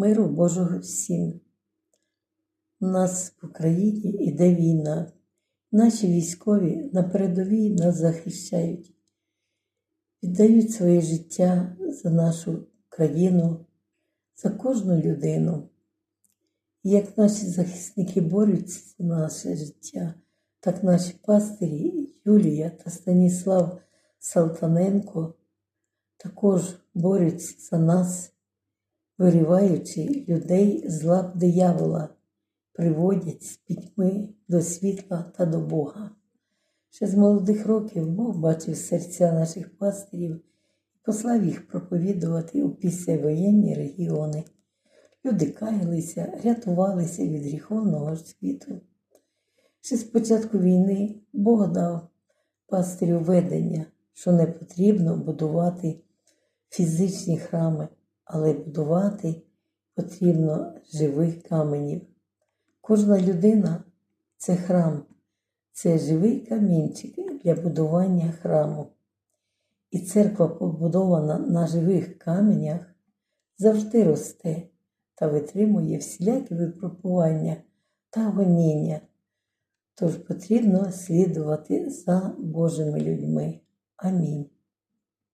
Миру Божого всім. У нас в Україні іде війна. Наші військові на передовій нас захищають, віддають своє життя за нашу країну, за кожну людину. І як наші захисники борються за наше життя, так наші пастирі Юлія та Станіслав Салтаненко також борються за нас, вириваючи людей з лап диявола, приводять з пітьми до світла та до Бога. Ще з молодих років Бог бачив серця наших пастирів і послав їх проповідувати у післявоєнні регіони. Люди каялися, рятувалися від гріховного світу. Ще з початку війни Бог дав пастирю ведення, що не потрібно будувати фізичні храми, але будувати потрібно живих каменів. Кожна людина це храм, це живий камінчик для будування храму. І церква, побудована на живих каменях, завжди росте та витримує всілякі випробування та гоніння. Тож потрібно слідувати за Божими людьми. Амінь.